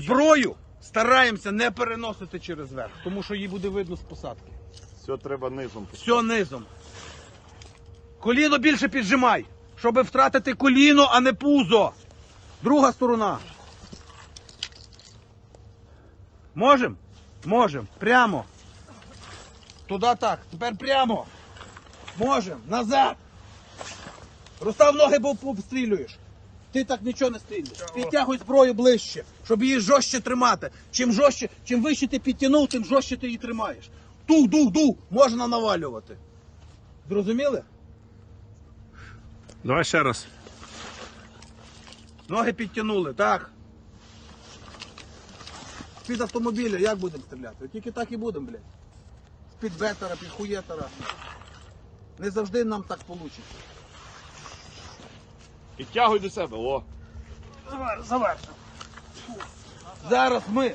Зброю стараємося не переносити через верх, тому що її буде видно з посадки. Все треба низом. Все низом. Коліно більше піджимай, щоб втратити коліно, а не пузо. Друга сторона. Можем? Можем. Прямо. Туди так. Тепер прямо. Можем. Назад. Розстав ноги, бо обстрілюєш. Ти так нічого не стрілюєш. Підтягуй зброю ближче, щоб її жорстче тримати. Чим жорстче, чим вище ти підтягнув, тим жорстче ти її тримаєш. Дух, дух, дух, можна навалювати. Зрозуміли? Давай ще раз. Ноги підтягнули, так. З-під автомобіля як будемо стріляти? Тільки так і будемо, блядь. З-під бетера, під хуєтера. Не завжди нам так вийде. Підтягуй до себе, о. Завершив. Зараз ми